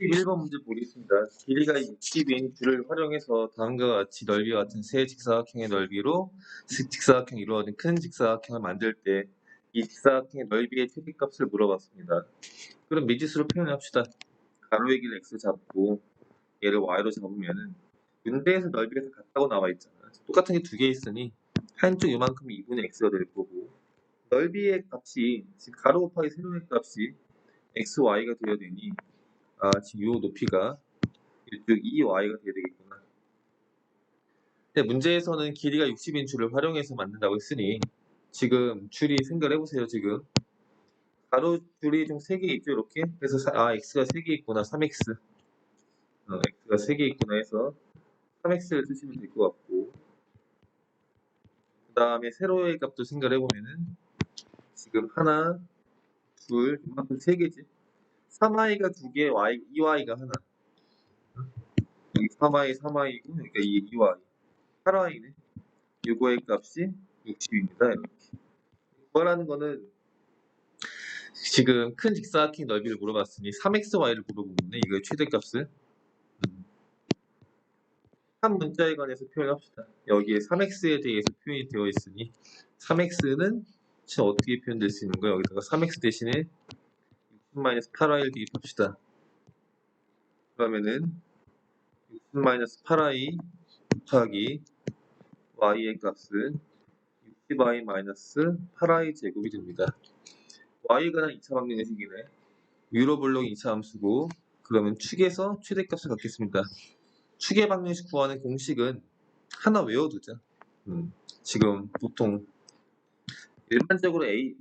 11번 문제 보겠습니다. 길이가 60인 줄을 활용해서 다음과 같이 넓이와 같은 세 직사각형의 넓이로 직사각형이 이루어진 큰 직사각형을 만들 때 이 직사각형의 넓이의 최대값을 물어봤습니다. 그럼 미지수로 표현합시다. 가로의 길 x 잡고 얘를 y로 잡으면은 문제에서 넓이가 다 같다고 나와 있잖아. 똑같은 게 두 개 있으니 한쪽 요만큼이 2분의 x가 될 거고 넓이의 값이 지금 가로 곱하기 세로의 값이 x, y가 되어야 되니 아, 지금 요 높이가 이쪽 2y가 돼야 되겠구나. 근데 문제에서는 길이가 60인 줄을 활용해서 만든다고 했으니 지금 줄이 생각을 해보세요. 지금 가로 줄이 좀 3개 있죠. 이렇게. 그래서 사- 아 x가 3개 있구나. 3x. 어, x가 3개 있구나 해서 3x를 쓰시면 될 것 같고 그 다음에 세로의 값도 생각을 해보면은 지금 하나, 둘, 이만큼 3개지. 3i가 2개, y, 2y가 하나. 여기 3i, 3i고, 그러니까 이 2y. 8y네. 요거의 값이 60입니다. 이렇게. 구하라는 거는 지금 큰 직사각형 넓이를 물어봤으니 3xy를 물어본 거네. 이거의 최대값을. 음. 한 문자에 관해서 표현합시다. 여기에 3x에 대해서 표현이 되어 있으니 3x는 지금 어떻게 표현될 수 있는 거야? 여기다가 3x 대신에 60-8i를 대입합시다. 그러면은 60-8i 곱하기 y의 값은 60i-8i 제곱이 됩니다. y가 2차 방정식이네. 유로블록이 2차 함수고 그러면 축에서 최대값을 갖겠습니다. 축의 방정식 구하는 공식은 하나 외워두자. 음, 지금 보통 일반적으로 a,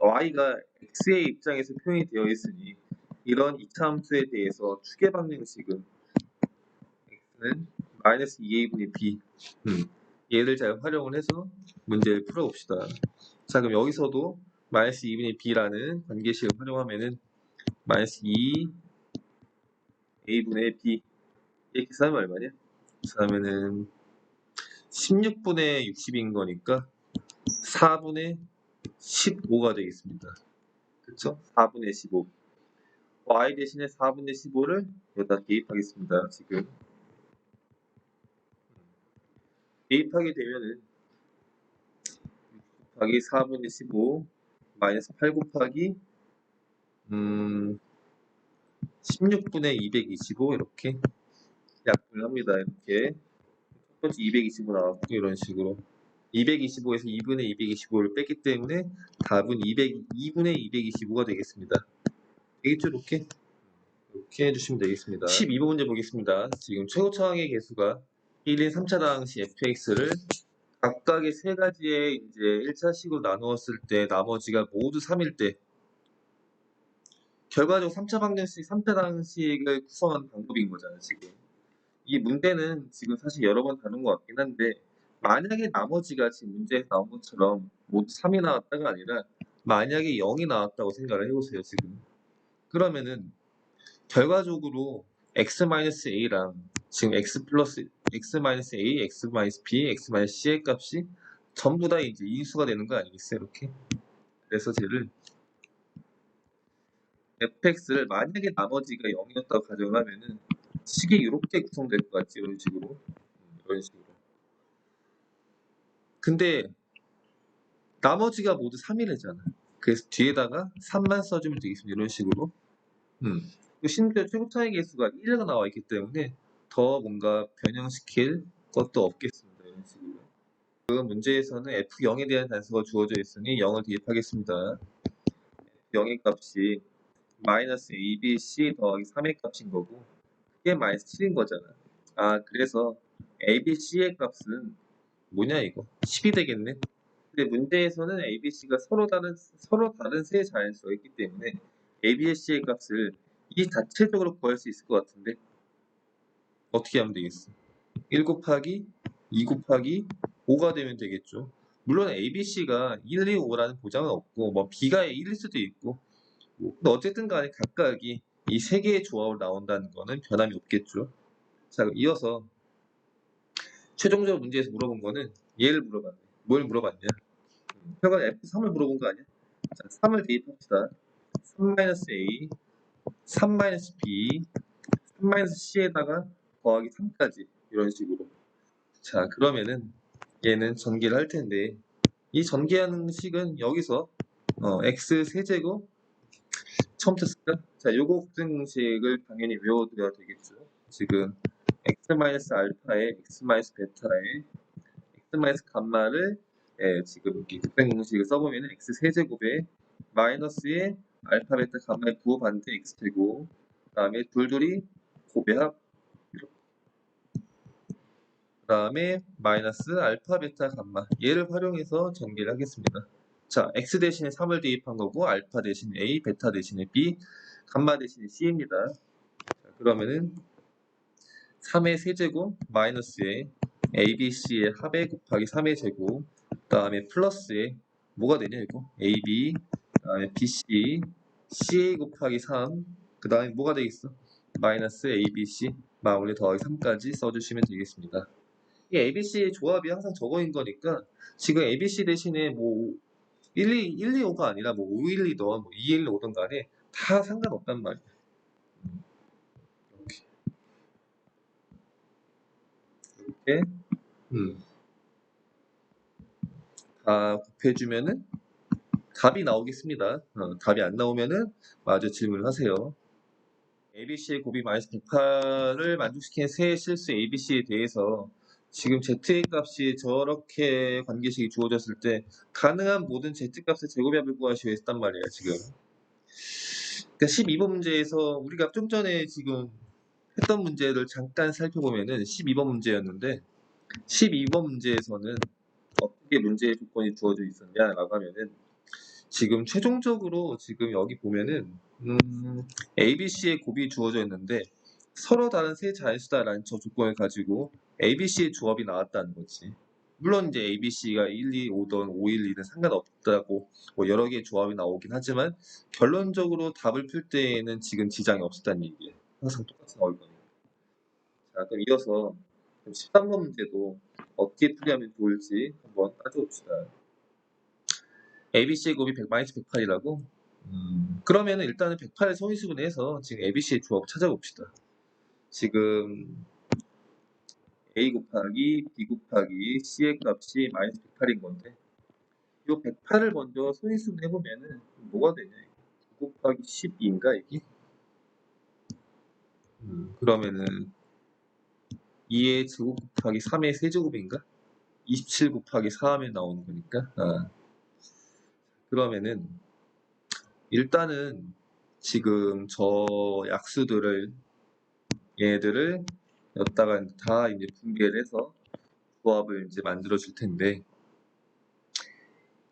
y가 x의 입장에서 표현이 되어 있으니 이런 2차 함수에 대해서 축의 방정식은 x는 마이너스 2a분의 b 음, 얘를 잘 활용을 해서 문제를 풀어봅시다. 자 그럼 여기서도 마이너스 2분의 b라는 관계식을 활용하면은 마이너스 2 a분의 b 이렇게 쓰면 얼마냐? 그러면은 16분의 60인 거니까 4분의 15가 되겠습니다. 그쵸? 4분의 15 y 대신에 4분의 15를 여기다 대입하겠습니다. 지금 대입하게 되면은 6 곱하기 4분의 15 마이너스 8 곱하기 음 16분의 225 이렇게 약분을 합니다. 이렇게 첫 번째 225 나왔고 이런 식으로 225에서 2분의 225를 뺐기 때문에 답은 200, 2분의 225가 되겠습니다. 되겠죠? 이렇게? 이렇게 해주시면 되겠습니다. 12번 문제 보겠습니다. 지금 최고차항의 개수가 1인 3차 당 시 fx를 각각의 세 가지의 이제 1차식으로 나누었을 때 나머지가 모두 3일 때 결과적으로 3차 방정식, 3차 방식을 구성하는 방법인 거잖아요, 지금. 이 문제는 지금 사실 여러 번 다룬 것 같긴 한데 만약에 나머지가 지금 문제에서 나온 것처럼 모두 3이 나왔다가 아니라 만약에 0이 나왔다고 생각을 해보세요, 지금. 그러면은 결과적으로 x-a랑 지금 x 플러스 x-a, x-b, x-c의 값이 전부 다 이제 인수가 되는 거 아니겠어요? 이렇게. 그래서 쟤를 fx를 만약에 나머지가 0이었다고 가정하면은 식이 이렇게 구성될 것 같지 이런 식으로 음, 이런 식으로 근데 나머지가 모두 3이래잖아. 그래서 뒤에다가 3만 써주면 되겠습니다. 이런 식으로. 음. 그리고 심지어 최고차의 개수가 1가 나와 있기 때문에 더 뭔가 변형시킬 것도 없겠습니다. 이런 식으로. 그 문제에서는 f0에 대한 단수가 주어져 있으니 0을 대입하겠습니다. 0의 값이 마이너스 a, b, c 더하기 3의 값인 거고 그게 마이너스 7인 거잖아. 아 그래서 a, b, c의 값은 뭐냐 이거 10이 되겠네. 근데 문제에서는 a, b, c가 서로 다른 서로 다른 세 자연수가 있기 때문에 a, b, c의 값을 이 자체적으로 구할 수 있을 것 같은데 어떻게 하면 되겠어? 1 곱하기 2 곱하기 5가 되면 되겠죠. 물론 a, b, c가 1, 2, 5라는 보장은 없고 뭐 b가 1일 수도 있고 뭐, 근데 어쨌든 간에 각각이 이 세 개의 조합으로 나온다는 거는 변함이 없겠죠. 자, 이어서 최종적으로 문제에서 물어본 거는 얘를 물어봤네. 뭘 물어봤냐? 결과 F3을 물어본 거 아니야? 자, 3을 대입합시다. 3-A, 3-B 3-c에다가 더하기 3까지 이런 식으로 자 그러면은 얘는 전개를 할 텐데 이 전개하는 식은 여기서 어, x 세제곱 처음부터 쓸까? 자 요거 국생 공식을 당연히 외워둬야 되겠죠 지금 x 마이너스 알파에 x 마이너스 베타에 x 마이너스 감마를 예, 지금 이렇게 국생 공식을 써보면은 x 세제곱에 마이너스에 알파 베타 감마의 부호 반대 x 되고 그 다음에 둘둘이 고배합 그 다음에 마이너스 알파 베타 감마 얘를 활용해서 전개를 하겠습니다. 자 x 대신에 3을 대입한 거고 알파 대신에 a, 베타 대신에 b, 감마 대신에 c입니다. 자, 그러면은 3의 세제곱 마이너스에 a, b, c의 합의 곱하기 3의 제곱 그 다음에 플러스에 뭐가 되냐 이거 a, b 그 다음에 b, c ca 곱하기 3그 다음에 뭐가 되겠어 마이너스 a, b, c 마무리 더하기 3까지 써주시면 되겠습니다. 이 ABC의 조합이 항상 저거인 거니까 지금 ABC 대신에 뭐 1, 2, 1, 2, 5가 아니라 뭐 5, 1, 2든 뭐 2, 1, 5든 간에 다 상관없단 말이야. 이렇게. 이렇게. 음. 다 곱해주면은 답이 나오겠습니다. 어, 답이 안 나오면은 마저 질문을 하세요. ABC의 곱이 마이너스 108을 만족시키는 세 실수 ABC에 대해서 지금 ZA 값이 저렇게 관계식이 주어졌을 때 가능한 모든 Z 값의 제곱합을 구하시오 했단 말이에요 지금 그러니까 12번 문제에서 우리가 좀 전에 지금 했던 문제를 잠깐 살펴보면은 12번 문제였는데 12번 문제에서는 어떻게 문제의 조건이 주어져 있었냐라고 하면은 지금 최종적으로 지금 여기 보면은 음, ABC의 곱이 주어져 있는데 서로 다른 세 자연수다라는 저 조건을 가지고 ABC의 조합이 나왔다는 거지. 물론 이제 ABC가 1, 2, 5든 5, 1, 2든 상관없다고 뭐 여러 개의 조합이 나오긴 하지만 결론적으로 답을 풀 때에는 지금 지장이 없었다는 얘기예요. 항상 똑같이 나 자, 그럼 이어서 13번 문제도 어떻게 풀이하면 좋을지 한번 따져봅시다. ABC의 곱이 100 108이라고? 음, 그러면은 일단은 108을 성인수분해서 지금 ABC의 조합을 찾아봅시다. 지금 a 곱하기 b 곱하기 c의 값이 마이너스 108인 건데 이 108을 먼저 소인수분 해보면은 뭐가 되냐 9 곱하기 12인가 이게? 음, 그러면은 2의 제곱 곱하기 3의 세제곱인가? 27 곱하기 4 하면 나오는 거니까 아. 그러면은 일단은 지금 저 약수들을 얘들을 여기다가 다 이제 분배를 해서 조합을 이제 만들어 줄 텐데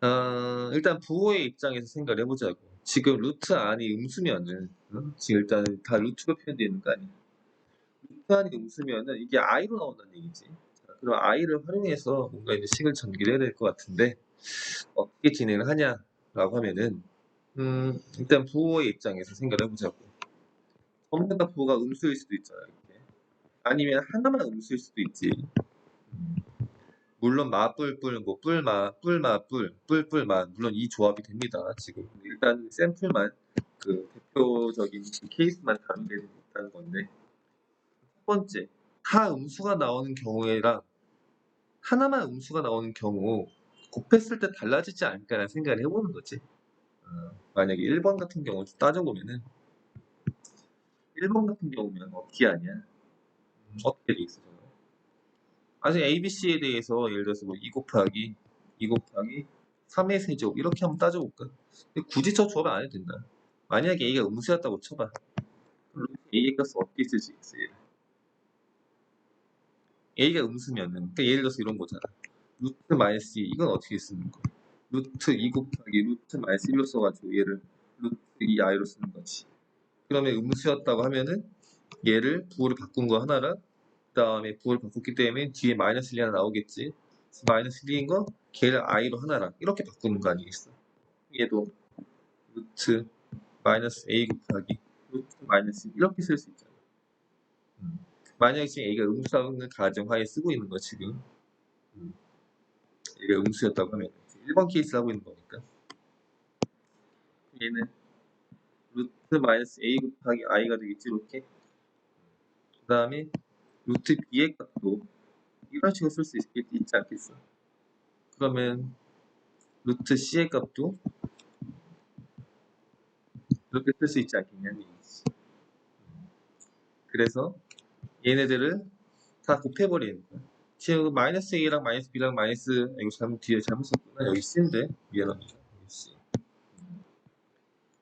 어, 일단 부호의 입장에서 생각을 해보자고 지금 루트 안이 음수면은 어? 지금 일단 다 루트가 표현되어 있는 거 아니야 안이 음수면은 이게 i로 나온다는 얘기지 자, 그럼 i를 활용해서 뭔가 이제 식을 전개를 해야 될 것 같은데 어떻게 진행을 하냐라고 하면은 음, 일단 부호의 입장에서 생각을 해보자고 전부 다 부호가 음수일 수도 있잖아요 아니면 하나만 음수일 수도 있지. 물론 마뿔뿔 뭐 뿔마 뿔마 뿔 뿔뿔마 물론 이 조합이 됩니다. 지금 일단 샘플만 그 대표적인 케이스만 다루게 있다는 건데 첫 번째 다 음수가 나오는 경우에랑 하나만 음수가 나오는 경우 곱했을 때 달라지지 않을까라는 생각을 해보는 거지. 어, 만약에 1번 같은 경우 따져보면은 1번 같은 경우면 어떻게 하냐 어떻게 돼 있어? 아직 ABC에 대해서 예를 들어서 뭐2 곱하기 2 곱하기 3의 세제곱 이렇게 한번 따져볼까? 굳이 저 조합을 안 해도 된다. 만약에 A가 음수였다고 쳐봐. A의 값을 어떻게? 얘를. A가 음수면은 그러니까 예를 들어서 이런 거잖아. 루트 마이너스 2 이건 어떻게 쓰는 거야? 루트 2 곱하기 루트 마이너스 1로 써가지고 얘를 루트 2i로 쓰는 거지. 그러면 음수였다고 하면은 얘를 부호를 바꾼 거 하나랑 그 다음에 부호를 바꿨기 때문에 뒤에 마이너스 1이 하나 나오겠지 마이너스 1인 거 걔를 i로 하나랑 이렇게 바꾸는 거 아니겠어 얘도 루트 마이너스 a 곱하기 루트 마이너스 이렇게 쓸 수 있잖아 음. 만약에 지금 a가 음수하는 가정하에 쓰고 있는 거 지금 음. 얘가 음수였다고 하면 1번 케이스 하고 있는 거니까 얘는 루트 마이너스 a 곱하기 i가 되겠지 이렇게 다음에 루트 b의 값도 이런 식으로 쓸 수 있지 않겠어? 그러면 루트 c의 값도 이렇게 쓸 수 있지 않겠냐는 얘기지. 그래서 얘네들을 다 거야. 지금 마이너스 a랑 마이너스 b랑 마이너스 아, 이거 잘못 뒤에 잘못 썼구나. 여기 c인데 미안합니다. c.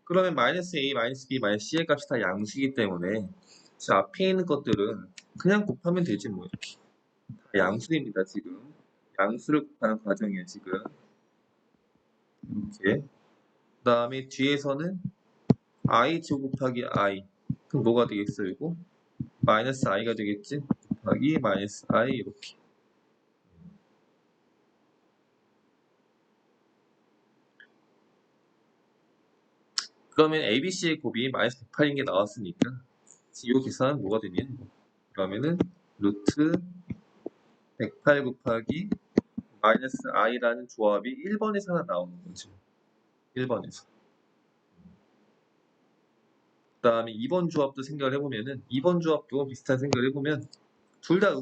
그러면 마이너스 a, 마이너스 b, 마이너스 c의 값이 다 양수이기 때문에 저 앞에 있는 것들은 그냥 곱하면 되지 뭐 이렇게. 다 양수입니다 지금. 양수를 곱하는 과정이에요 지금. 이렇게. 그 다음에 뒤에서는 i 제곱 곱하기 i 그럼 뭐가 되겠어요 이거? 마이너스 i가 되겠지? 곱하기 마이너스 i 이렇게. 그러면 ABC의 곱이 마이너스 108인 게 나왔으니까 이 계산은 뭐가 되냐 그러면은 루트 108 곱하기 마이너스 i라는 조합이 1번에서 하나 나오는 거죠 1번에서. 그 다음에 2번 조합도 생각을 해보면은 2번 조합도 비슷한 생각을 해보면 둘 다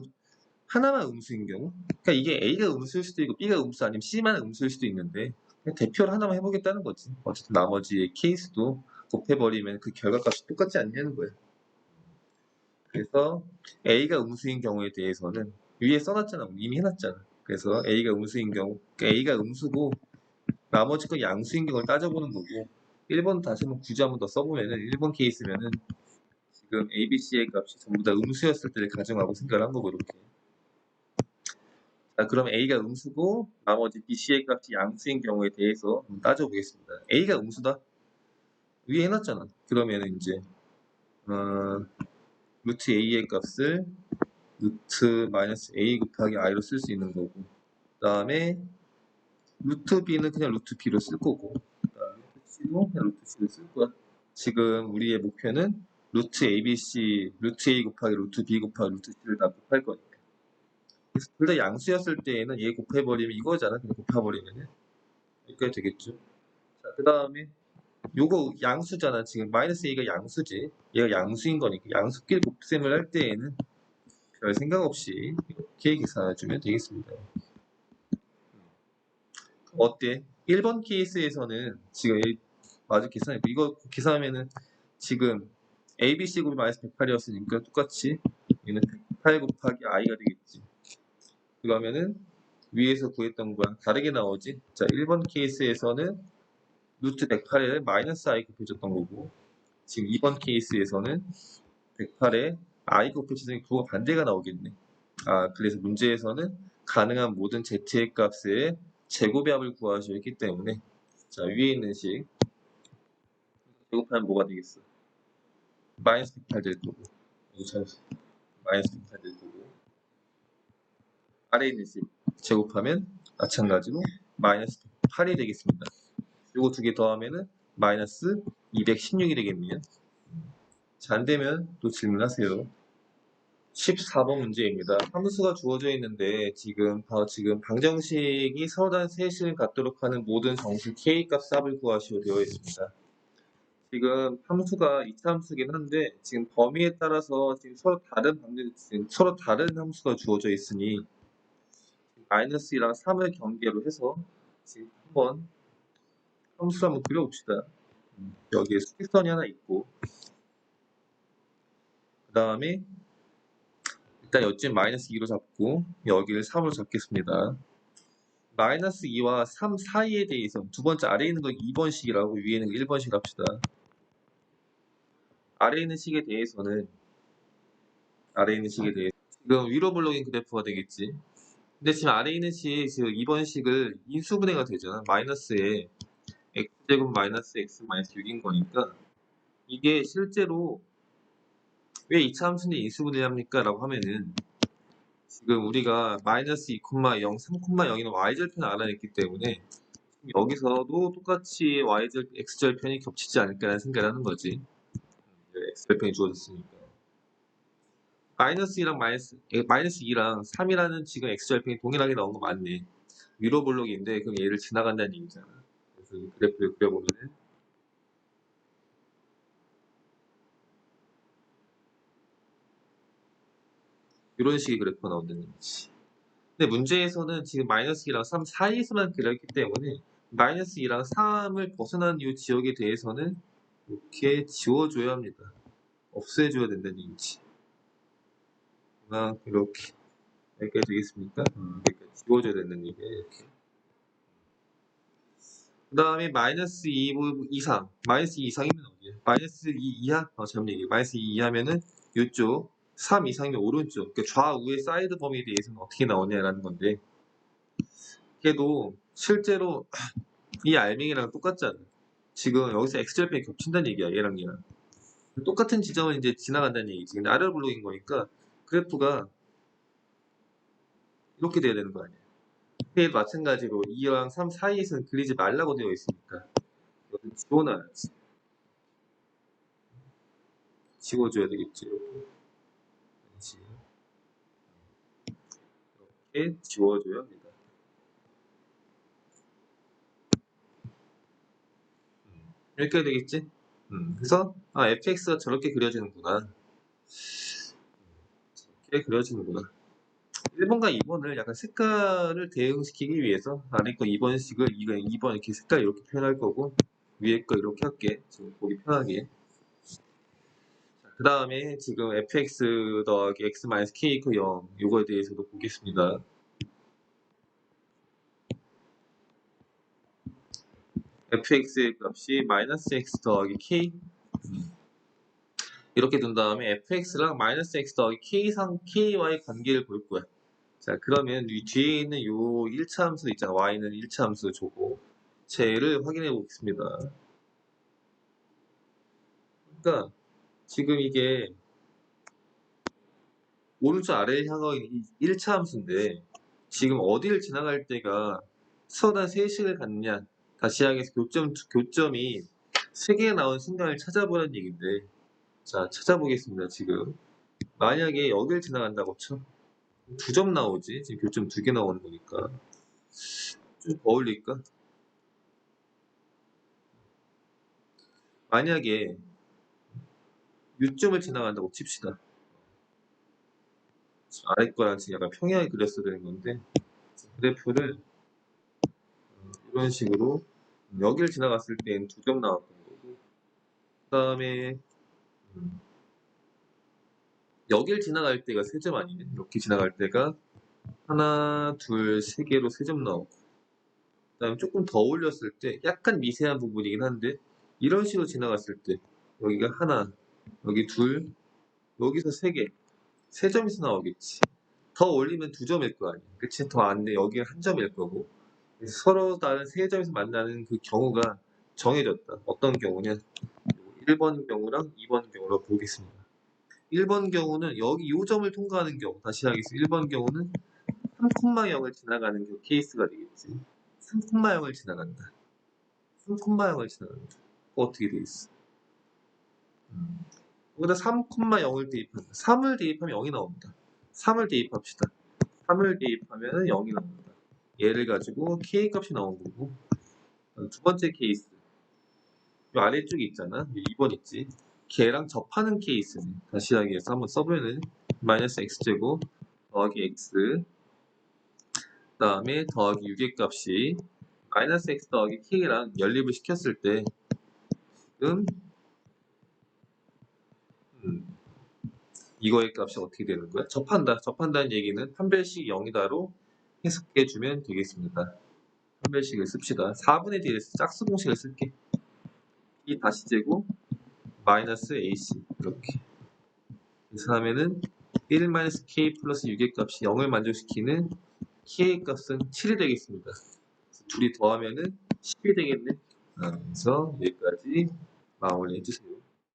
하나만 음수인 경우 그러니까 이게 A가 음수일 수도 있고 B가 음수 아니면 C만 음수일 수도 있는데 대표를 하나만 해보겠다는 거지. 어쨌든 나머지 케이스도 곱해버리면 그 결과값이 똑같지 않냐는 거예요 그래서 A가 음수인 경우에 대해서는 위에 써놨잖아. 이미 해놨잖아. 그래서 A가 음수인 경우 그러니까 A가 음수고 나머지 거 양수인 경우를 따져보는 거고 1번 다시 한번 굳이 한번 더 써보면은 1번 케이스면은 지금 A, B, C의 값이 전부 다 음수였을 때를 가정하고 생각을 한 거고 이렇게. 자 그럼 A가 음수고 나머지 B, C의 값이 양수인 경우에 대해서 한번 따져보겠습니다. A가 음수다? 위에 해놨잖아. 그러면은 이제 어, 루트 A의 값을 루트 마이너스 A 곱하기 I로 쓸 수 있는 거고 그 다음에 루트 B는 그냥 루트 B로 쓸 거고 그냥 루트 C를 쓸 거야. 지금 우리의 목표는 루트 ABC, 루트 A 곱하기 루트 B 곱하기 루트 C를 다 곱할 거니까. 그래서 둘 다 양수였을 때에는 얘 곱해버리면 이거잖아. 그냥 곱해버리면 여기까지 되겠죠. 자, 그 다음에 요거 양수잖아. 지금 마이너스 A가 양수지. 얘가 양수인 거니까 양수끼리 곱셈을 할 때에는 별 생각 없이 이렇게 계산해주면 되겠습니다. 어때? 1번 케이스에서는 지금 마저 계산해 이거 계산하면은 지금 ABC 곱이 마이너스 108이었으니까 똑같이 얘는 108 곱하기 i가 되겠지. 그러면은 위에서 구했던 거랑 다르게 나오지. 자, 1번 케이스에서는 루트 108에 마이너스 i 곱해줬던 거고 지금 2번 케이스에서는 108에 i 곱해줬으니 그거 반대가 나오겠네. 아, 그래서 문제에서는 가능한 모든 z의 값의 제곱의 합을 구하셔야 했기 때문에 자 위에 있는 식 제곱하면 뭐가 되겠어? 마이너스 108될 거고 잘 마이너스 108될 거고 아래에 있는 식 제곱하면 마찬가지로 마이너스 8이 되겠습니다. 요거 두 개 더하면은 마이너스 216이 되겠네요. 자, 안 되면 또 질문하세요. 14번 문제입니다. 함수가 주어져 있는데 지금 바로 지금 방정식이 다른 셋을 갖도록 하는 모든 정수 k 값 값을 구하시오 되어 있습니다. 지금 함수가 2차 함수긴 한데 지금 범위에 따라서 지금 서로 다른 지금 서로 다른 함수가 주어져 있으니 마이너스 2랑 3을 경계로 해서 지금 한번 함수를 한번 그려봅시다. 여기에 수직선이 하나 있고 그 다음에 일단 여진 마이너스 2로 잡고 여기를 3으로 잡겠습니다. 마이너스 2와 3 사이에 대해서 두 번째 아래에 있는 거 2번 식이라고 위에 있는 거 1번 식 합시다. 아래에 있는 식에 대해서는 아래에 있는 식에 대해 지금 위로 블록인 그래프가 되겠지. 근데 지금 아래에 있는 식 지금 2번 식을 인수분해가 되잖아. 마이너스에 x제곱 마이너스 x 마이너스 6인 거니까 이게 실제로 왜 2차 함수인데 인수분해합니까? 라고 하면은 지금 우리가 마이너스 2,0, 3,0이는 y절편을 알아냈기 때문에 여기서도 똑같이 y절, x절편이 겹치지 않을까라는 생각을 하는 거지. X절편이 주어졌으니까. 마이너스 2랑 마이너스, 마이너스 2랑 3이라는 지금 x절편이 동일하게 나온 거 맞네. 위로 블록인데 그럼 얘를 지나간다는 얘기잖아. 그래서 그래프를 그려보면은 이런 식의 그래프가 나온다는 얘기지. 근데 문제에서는 지금 마이너스 2랑 3 사이에서만 그렸기 때문에 마이너스 2랑 3을 벗어난 이 지역에 대해서는 이렇게 지워줘야 합니다. 없애줘야 된다는 얘기지. 그냥 이렇게 여기까지 되겠습니까? 음, 여기까지 지워줘야 된다는 얘기예요. 이렇게. 그 다음에 마이너스 2 이상 마이너스 2 이상이면 어디야? 마이너스 2 이하? 어, 잘못 얘기해. 마이너스 2 이하면은 이쪽 3 이상이면 오른쪽 그러니까 좌우의 사이드 범위에 대해서는 어떻게 나오냐라는 건데 걔도 실제로 이 알맹이랑 똑같잖아 지금 여기서 x절편이 겹친다는 얘기야 얘랑 얘랑 똑같은 지점을 이제 지나간다는 얘기지 근데 아래 블록인 거니까 그래프가 이렇게 돼야 되는 거 아니야 얘도 마찬가지로 2랑 3 사이에서는 그리지 말라고 되어 있으니까 여기 지워놔야지 지워줘야 되겠지 이렇게. 이렇게 지워줘야 합니다. 음, 이렇게 되겠지? 음, 그래서 아 fx가 저렇게 그려지는구나. 저렇게 그려지는구나. 1번과 2번을 약간 색깔을 대응시키기 위해서 아래 거 2번식을 2번 이렇게 색깔 이렇게 표현할 거고 위에 거 이렇게 할게. 지금 보기 편하게. 그 다음에 지금 fx 더하기 x 마이너스 k 그0 이거에 대해서도 보겠습니다. Fx의 값이 마이너스 x 더하기 k 음. 이렇게 둔 다음에 fx랑 마이너스 x 더하기 k상 k와의 관계를 볼 거야. 자 그러면 이 뒤에 있는 요 1차 함수 있잖아. y는 1차 함수 조고 쟤를 확인해 보겠습니다. 그러니까 지금 이게 오른쪽 아래를 향하고 있는 1차 함수인데 지금 어디를 지나갈 때가 서단 3식을 갖느냐 다시 하겠서 교점, 교점이 3개 나온 순간을 찾아보라는 얘기인데 자 찾아보겠습니다 지금. 만약에 여기를 지나간다고 쳐? 두 점 나오지? 지금 교점 두 개 나오는 거니까. 좀 어울릴까? 만약에 요점을 지나간다고 칩시다. 아래 거랑 지금 약간 평행하게 그렸어야 되는 건데 그래프를 음, 이런 식으로 여기를 지나갔을 때는 두 점 나왔던 거고 그 다음에 음, 여기를 지나갈 때가 세 점 아니네 이렇게 지나갈 때가 하나 둘 세 개로 세 점 나오고 그 다음에 조금 더 올렸을 때 약간 미세한 부분이긴 한데 이런 식으로 지나갔을 때 여기가 하나 여기 둘, 여기서 세 개, 세 점에서 나오겠지. 더 올리면 두 점일 거 아니야. 그치? 더 안 돼. 여기 한 점일 거고. 서로 다른 세 점에서 만나는 그 경우가 정해졌다. 어떤 경우냐? 1번 경우랑 2번 경우로 보겠습니다. 1번 경우는 여기 요 점을 통과하는 경우, 다시 하겠습니다. 1번 경우는 3,0을 지나가는 그 케이스가 되겠지. 3,0을 지나간다. 3,0을 지나간다. 어떻게 되겠어? 음. 여기다 3,0을 대입합니다. 3을 대입하면 0이 나옵니다. 3을 대입합시다. 3을 대입하면 0이 나옵니다. 얘를 가지고 k 값이 나온 거고 두 번째 케이스 이 아래쪽에 있잖아. 2번 있지. 걔랑 접하는 케이스는 다시 하기위해서 한번 써보면은 마이너스 x제곱 더하기 x 그 다음에 더하기 6의 값이 마이너스 x 더하기 k랑 연립을 시켰을 때 지금 이거의 값이 어떻게 되는 거야? 접한다. 접한다는 얘기는 판별식 0이다로 해석해 주면 되겠습니다. 판별식을 씁시다. 4분의 D에서 짝수 공식을 쓸게. 이 다시 제곱 마이너스 AC 이렇게 그래서 하면은 1 마이너스 K 플러스 6의 값이 0을 만족시키는 K의 값은 7이 되겠습니다. 둘이 더하면은 10이 되겠네. 아, 그래서 여기까지 마무리 해주세요.